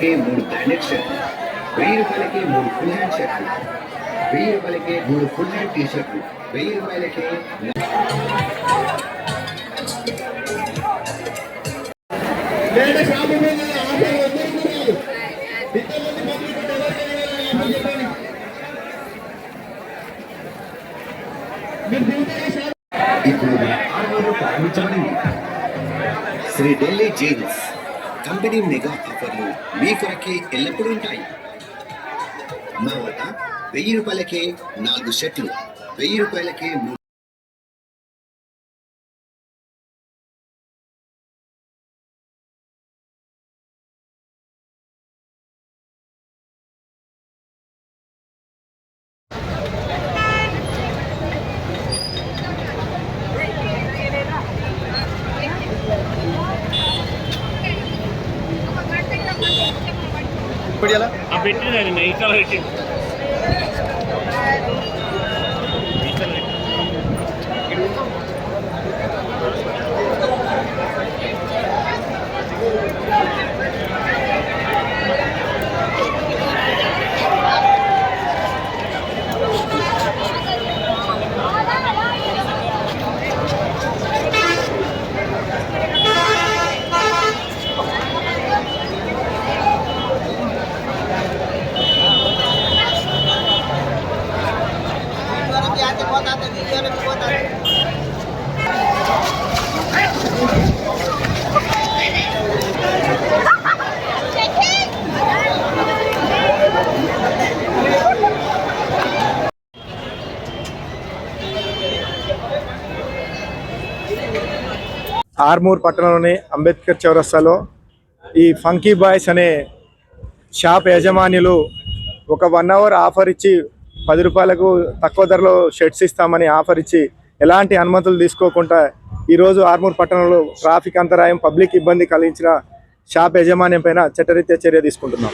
రూపాయలకి మూడు full hand షర్ట్లు వెయ్యి రూపాయలకి మూడు ఫుల్ హ్యాండ్ టీ షర్ట్లు వెయ్యి రూపాయలకి లేదా షాపు మీద ఆఫర్ వద్దనుకు రాదు ఇంతమంది పబ్లిక్ ఉంటే ఎవరికైనా ఆఫర్ చెప్పండి మీరు దిగుతారా షాపు ఇప్పుడు మన ఆర్మూర్లో ప్రారంభించబడింది Shri Delhi jeans company mega ఆఫర్లు మీ కొరకే ఎల్లప్పుడూ ఉంటాయి. మా వద్ద వెయ్యి రూపాయలకే నాలుగు షర్ట్లు వెయ్యి రూపాయలకే ఇప్పుడు ఎలా? పెట్టిన ఈ ఆర్మూర్ పట్టణంలోని అంబేద్కర్ చౌరస్తాలో ఈ ఫంకీ బాయ్స్ అనే షాప్ యజమానులు ఒక వన్ అవర్ ఆఫర్ ఇచ్చి పది రూపాయలకు తక్కువ ధరలో షర్ట్స్ ఇస్తామని ఆఫర్ ఇచ్చి ఎలాంటి అనుమతులు తీసుకోకుండా ఈరోజు ఆర్మూర్ పట్టణంలో ట్రాఫిక్ అంతరాయం పబ్లిక్ ఇబ్బంది కలిగించిన షాప్ యాజమాన్యం పైన చట్టరీత్యా చర్య తీసుకుంటున్నాం.